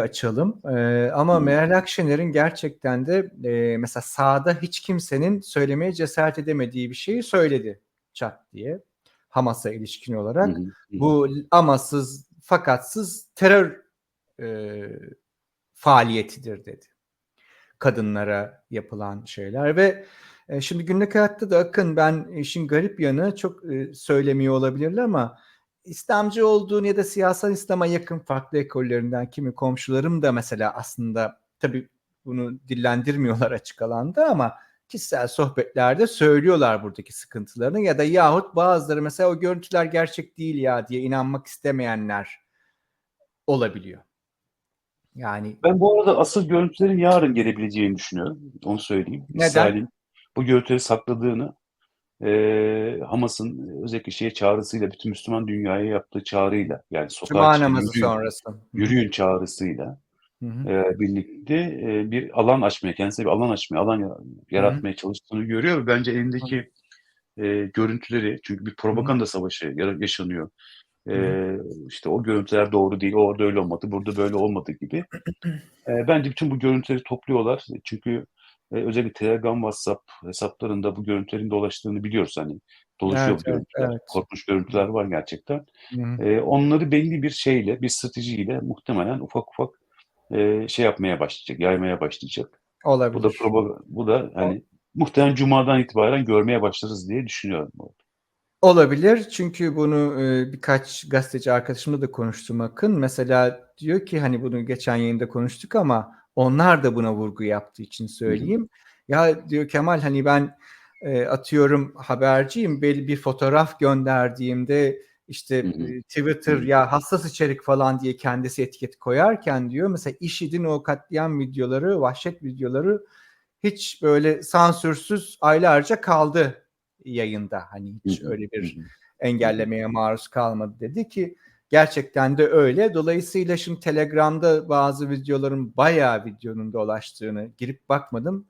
açalım. Eee, ama Hı. Meral Akşener'in gerçekten de, eee, mesela sahada hiç kimsenin söylemeye cesaret edemediği bir şeyi söyledi çat diye Hamas'a ilişkin olarak. hı. Bu amasız fakatsız terör, eee, faaliyetidir dedi. Kadınlara yapılan şeyler ve, eee, şimdi günlük hayatta da Akın ben işin garip yanı çok, eee, söylemiyor olabilirler ama İslamcı olduğunu ya da siyasal İslam'a yakın farklı ekollerinden kimi komşularım da mesela aslında tabii bunu dillendirmiyorlar açık alanda ama kişisel sohbetlerde söylüyorlar buradaki sıkıntılarını ya da yahut bazıları mesela o görüntüler gerçek değil ya diye inanmak istemeyenler olabiliyor. Yani Ben bu arada asıl görüntülerin yarın gelebileceğini düşünüyorum. Onu söyleyeyim. Neden? İsrail'in bu görüntüleri sakladığını, eee, Hamas'ın özellikle şeye çağrısıyla, bütün Müslüman dünyaya yaptığı çağrıyla, yani sokağa çıkın, yürüyün, sonrası. Hı hı. yürüyün çağrısıyla, Hı hı. eee, birlikte, eee, bir alan açmaya, kendisine bir alan açmaya, alan ya Hı hı. yaratmaya çalıştığını görüyor ve bence Hı. elindeki, eee, görüntüleri çünkü bir Hı hı. propaganda savaşı ya yaşanıyor. Hı hı. Eee, işte o görüntüler doğru değil, orada öyle olmadı, burada böyle olmadı gibi. Eee, bence bütün bu görüntüleri topluyorlar. Çünkü, eee, özellikle Telegram, WhatsApp hesaplarında bu görüntülerin dolaştığını biliyoruz. Hani dolaşıyor Evet, görüntüler. evet. Korkunç görüntüler var gerçekten. Hı. Eee, onları belli bir şeyle, bir stratejiyle muhtemelen ufak ufak, eee, şey yapmaya başlayacak, yaymaya başlayacak. Bu da Olabilir. proba bu da hani muhtemelen cumadan itibaren görmeye başlarız diye düşünüyorum. Olabilir çünkü bunu, birkaç gazeteci arkadaşımla da konuştum Akın. Mesela diyor ki, hani, bunu geçen yayında konuştuk ama onlar da buna vurgu yaptığı için Hı hı. söyleyeyim. Ya diyor Kemal, hani, ben, eee, atıyorum haberciyim, belli bir fotoğraf gönderdiğimde, işte, Hı hı. eee, Hı Twitter hı. ya hassas içerik falan diye kendisi etiket koyarken diyor, mesela IŞİD'in o katliam videoları, vahşet videoları hiç böyle sansürsüz aylarca kaldı yayında. Hani hiç hı. öyle bir engellemeye maruz kalmadı dedi ki gerçekten de öyle. Dolayısıyla şimdi Telegram'da bazı videoların bayağı videonun dolaştığını girip bakmadım.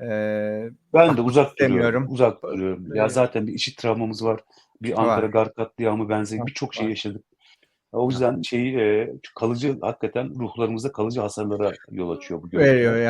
Eee, Ben de uzak duruyorum, uzak duruyorum. Ya zaten bir IŞİD travmamız var. Bir Ankara Var. Garp katliamı benzeri birçok şey yaşadık. O yüzden şeyi, eee, kalıcı hakikaten ruhlarımızda kalıcı hasarlara yol açıyor bu Veriyor görüntüler. ya